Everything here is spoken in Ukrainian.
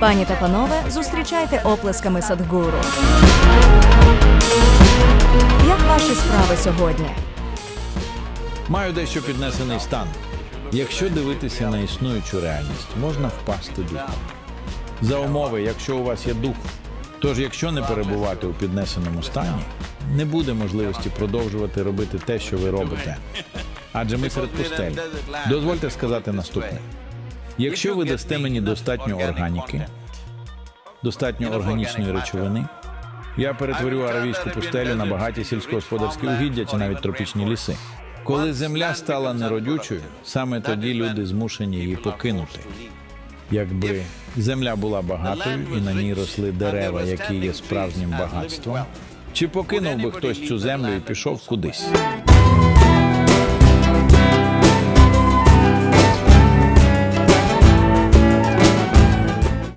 Пані та панове, зустрічайте оплесками Садгуру. Як ваші справи сьогодні? Маю дещо піднесений стан. Якщо дивитися на існуючу реальність, можна впасти духом. За умови, якщо у вас є дух. Тож, якщо не перебувати у піднесеному стані, не буде можливості продовжувати робити те, що ви робите. Адже ми серед пустелі. Дозвольте сказати наступне: якщо ви дасте мені достатньо органіки, достатньо органічної речовини, я перетворю аравійську пустелю на багаті сільськогосподарські угіддя чи навіть тропічні ліси. Коли земля стала неродючою, саме тоді люди змушені її покинути. Якби земля була багатою і на ній росли дерева, які є справжнім багатством, чи покинув би хтось цю землю і пішов кудись?